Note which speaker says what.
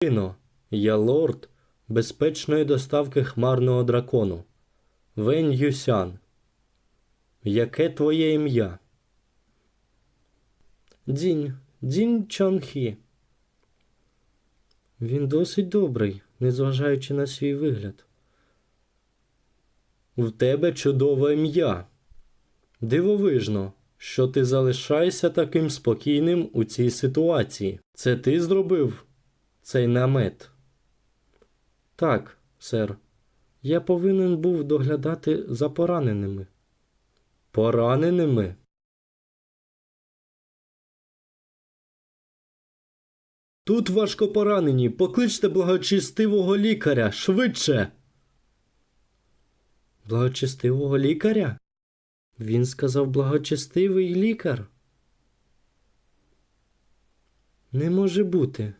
Speaker 1: Іно, я лорд безпечної доставки хмарного дракону. Вень Юсян. Яке твоє ім'я? Дзінь, Дзінь Чонхі. Він досить добрий, незважаючи на свій вигляд. В тебе чудове ім'я. Дивовижно, що ти залишаєшся таким спокійним у цій ситуації. Це ти зробив цей намет? Так, сер. Я повинен був доглядати за пораненими. Пораненими? Тут важко поранені. Покличте благочестивого лікаря швидше. Благочестивого лікаря? Він сказав благочестивий лікар. Не може бути.